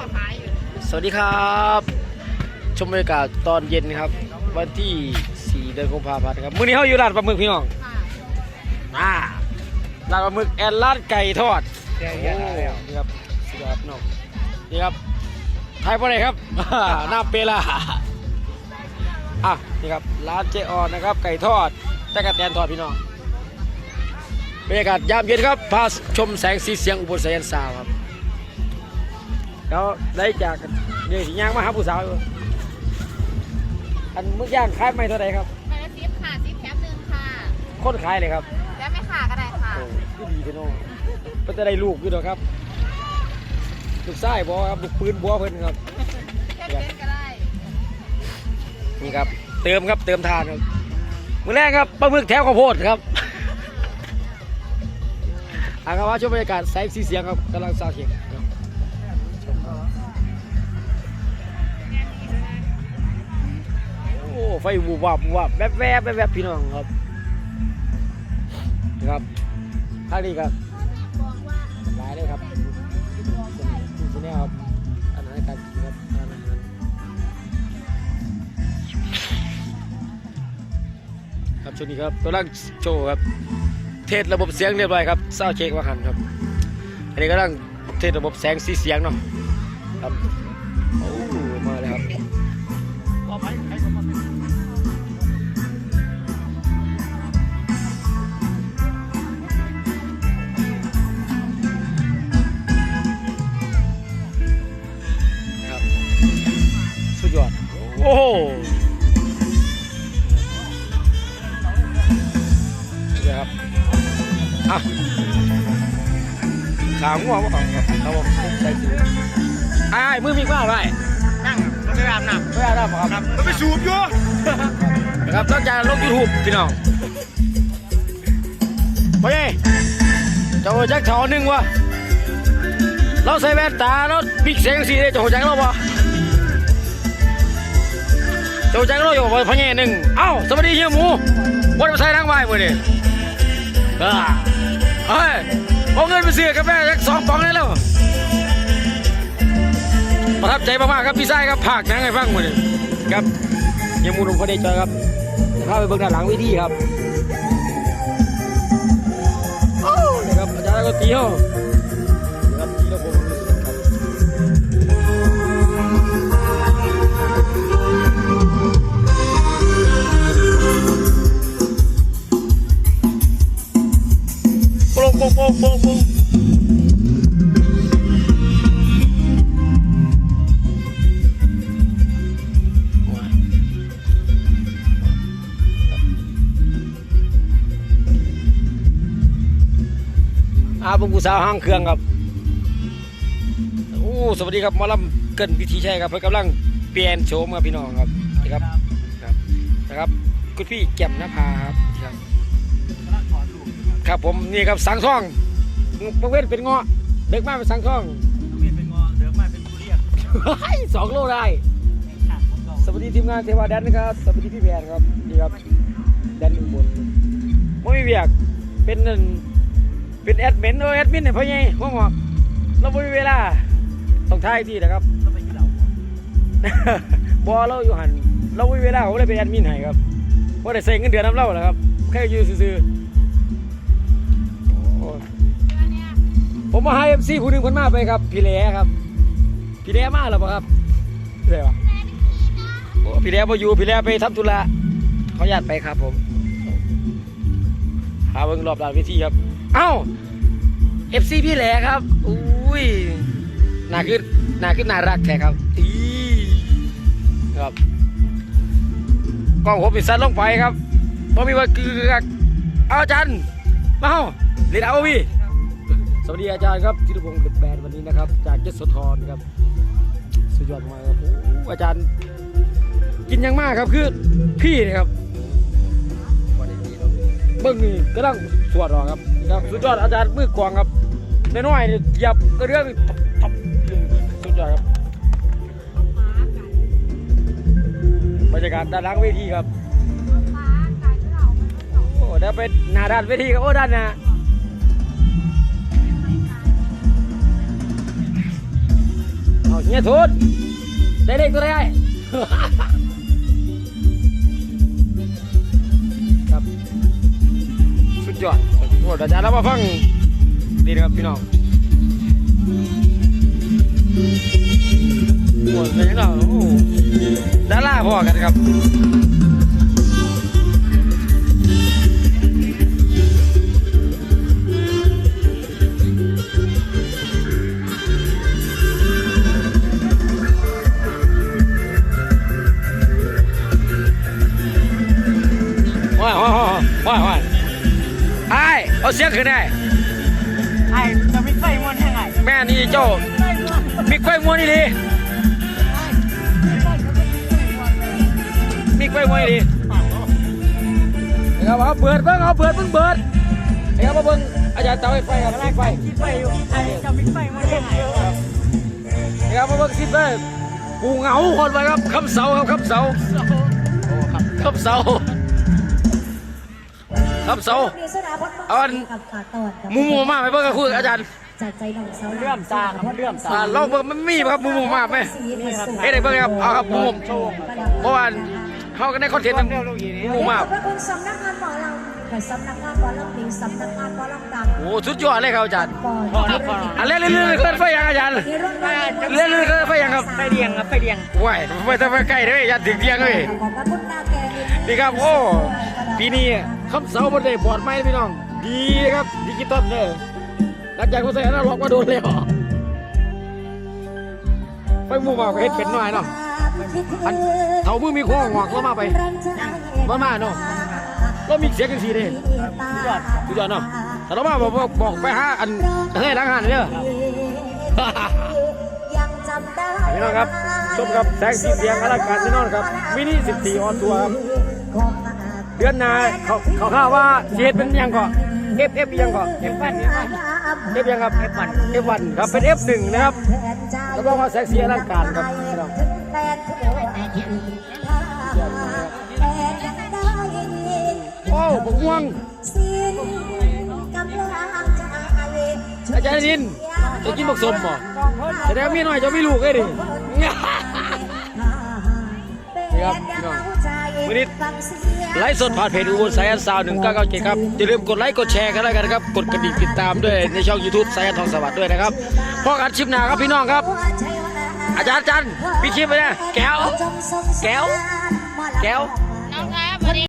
อขายอยู่สวัสดีครับ ชมบรรยากาศตอนเย็นครับ วันที่ 4 เดือนกุมภาพันธ์ครับมื้อนี้เขาอยู่ร้านปลาหมึกพี่น้องค่ะอ่าร้านปลาหมึกแอนร้านไก่ทอดแกโอ้เยอะแล้วนี่ครับสุดยอดพี่น้องนี่ครับไทยปะไหนครับหน้าเปล่าอะนี่ครับร้านเจออนนะครับ ไก่ทอดตะกะแตนทอดพี่น้องบรรยากาศยามเย็นครับพาชมแสงสีเสียงอุบลสายันสาวครับ แล้วได้จากกันนี่สิย่างมาหาผู้สาวอยู่อันมึกย่างขายไม่เท่าไหร่ครับ ไปละซิปค่ะซิปแถมหนึ่งค่ะ คนขายเลยครับแล้วไม่ขาก็ได้ค่ะ โอ้ยดีพี่น้องเพิ่นจะได้ลูกอยู่ดอกครับ ลูกชายบ่ครับลูกปืนบัวเพิ่นครับ แค่เล่นก็ได้ นี่ครับ เติมครับเติมทานครับมื้อแรกครับปลาหมึกแถวข้าวโพดครับอาครับว่าชมบรรยากาศแสงสีเสียงครับกำลังสร้างเสียงครับชมครับ โอ้ไฟวูบวับวูบวับแวบแวบแวบแวบพี่น้องครับนะครับทานี้ครับหลายเลยครับที่นี่ครับอาหารการกินครับอาหารครับช่วงนี้ครับกำลังโชว์ครับ เทสระบบเสียงเรียบร้อยครับเศร้าเช็คว่าหันครับ อันนี้กำลังเทสระบบแสงสีเสียงเนาะ ครับโอ้มาเลยครับนะครับสุดยอดโอ้โหนะครับอะขาง่วงมาก่อนครับครับผมใส่สีอ้ายมือมีกว้างไรนั่งมันไม่อาบน้ไม่ได้ครับครับำมันไปสูบอยู่นะครับนอกจากลงยูทูบพี่น้องไปไงเจ้าแจ็คถอหนึ่งวะเราใส่แว่นตาแล้วบิ๊กเสียงสีเลยเจ้าแจ็คเราปะเจ้าแจ็คเราอยู่กับพ่อแง่หนึ่งเอ้าสวัสดีเฮียหมูวันมาใส่ทั้งใบมือนี่อ่าเฮ้ยเอาเงินไปซื้อกาแฟสักสองปองได้แล้ว ประทับใจมากๆครับพี่ไส้ครับผากนังให้ฟังหมดเลยครับยังมูลงพอได้จอยครับเข้าไปเบิ่งด้านหลังวิธีครับโอ้นะครับอาจารย์ก็ตีเขาครับตีแล้วผมโป่งโปร่งโป่งโป่ง อาบุกูสาวห้างเครื่องครับโอ้สวัสดีครับหมอลำเกินพิธีชัยครับเพื่อกำลังเปลี่ยนโฉมครับพี่น้องครับนี่ครับครับนะครับคุณพี่แจ่มนภาครับครับ ครับผมนี่ครับสังท่องประเวทเป็นเงาะเด็กมากเป็นสังท่องเป็นงอเดิมมาเป็นทุเรียนสองโลได้สวัสดีทีมงานเทวาแดนนะครับสวัสดีพี่แพนครับนี่ครับแดนหนึ่งบนไม่มีเวียกเป็นนั่น เป็นแอดมินโอแอดมินเนี่ยพ่อใหญ่พ่อหมอกเราไม่มีเวลาต้องท้ายที่นะครับ แล้วไปที่เราบอเราอยู่หันเราไม่มีเวลาผมเลยเป็นแอดมินให้ครับเพราะได้ใส่เงินเดือนน้ำเล่าแหละครับแค่อยู่ซื่อๆโอ้ผมมาให้เอฟซีผู้หนึ่งคนมาไปครับ พี่แหล่ครับ พี่แหล่มาแล้วปะครับพี่แหล่ปะโอ้พี่แหล่พออยู่พี่แหล่ไปทำธุระเขออนุญาติไปครับผมหาเบิ่งรอบด้านเวิธีครับ เอ้าเอฟซีพี่แหล่ครับอุ้ยน่าขึ้นน่าขึ้นน่ารักแท้ครับอีครับกล้องผมปิดสั้นลงไปครับพอมีว่าคือเอาอาจารย์มาเฮ้าเล่นเอาพี่สวัสดีอาจารย์ครับธีรพงศ์เดอะแบนวันนี้นะครับ จากยโสธรครับสุดยอดมากครับอ้อาจารย์กินยังมากครับคือพี่นะครับ เบิ้งนี่กำลังสวดหรอครับครับ สุดยอดอาจารย์มือกวางครับน้อยๆเนี่ยหยับกระเรื่องทับสุดยอดครับบรรยากาศด้านหล่างเวทีครับโอ้เดี๋ยวไปหน้าด้านเวทีครับโอ้ด้านหน้าเอาเอาเฮียทุนได้เด็กตัวได้ ยอดโอ้อาจารย์เรามาฟังดีนะครับพี่น้องโอ้เป็นยังไงโอ้ดาราพอกันครับ เอาเสียงขึ้นได้ไอ้จะไม่ใส่มันยังไงแม่นี่เจ้ามีไฟมวนนี่ดีมีไฟมวนนี่ดีเอาเอาเปิดเบิ่งเอาเปิดเบิ่งเปิดเอามาเบิ่งอาจารย์เตาไฟไฟครับมีไฟคิดไปอยู่ไอ้จะไม่ใส่มันยังไงเอามาเบิ่งสิเด้อปูเหงาคนไปครับคำเสาครับคำเสาคำเสา คำเสาเอาอันหมูหมูมาไปเบิ่งกับคุยอาจารย์จากใจน้องสาวเลื่อมตาครับเลื่อมตาอ่าลองเบิ่งมันมีบ่ครับหมูหมูมาไหมเอ้ยเด็กเบิ่งครับเอาครับหมูหมูเพราะว่าเขาก็ได้คอนเทนต์หมูหมูมาขอบพระคุณสำนักงานหมอลำกับสำนักงานหมอลำหญิงสำนักงานหมอลำดังโอ้สุดยอดเลยครับอาจารย์ปอยพอแล้วพออันเล่นเล่นเล่นเคลื่อนไฟยังอาจารย์มีรุ่นน้องเล่นเล่นเคลื่อนไฟยังครับไปเดียงครับไปเดียงว้ายไปทำไมใกล้เลยอย่าถึงเที่ยงเลยขอบพระคุณนาแกนี่ครับโอ้ปีนี้ คำเสาบนได้บอดไหมพี่น้อง ดีครับดิจิตอลเลยหลังจากกูใส่อนาล็อกมาโดนแล้วไฟหมูมาก็เฮ็ดเป็นหน่อยเนาะอันเท่ามือมีข้องอกแล้วมาไปมามาเนาะก็มีเสียงกันสีเด้สุดยอดเนาะแต่เรามาบอกบอกไปหาอันให้ล้างหันเด้อยังจำได้พี่น้องครับชมครับแสงสีเสียงอลังการแน่นอนครับมินิ14ออนทัวร์ครับ เดือนหน้าเขาเขาข่าวว่าเสียเป็นยังก่อ F F ยังก่อ F 1 F ยังครับ F 1 F 1ครับเป็น F 1นะครับรับรองว่าแสงสีอลังการครับพี่น้องโอ้บกม่วงอาจารย์นินจะกินบกสมบ่แสดงว่ามีหน่อยจะมีลูกเลยดินี่ครับพี่น้องวันนี้ ไลฟ์สดผ่านเพจอุบลสายอันซาวหนึ่งเก้าเก้าเจ็ดครับ อย่าลืมกดไลค์กดแชร์กันแล้วกันนะครับ กดกระดิ่งติดตามด้วยในช่องยูทูบสายอันทองสวัสดิ์ด้วยนะครับพ่อกันชิปหนาครับพี่น้องครับ อาจารย์จันพี่ชิปไปเนี่ยแก้ว แก้ว แก้ว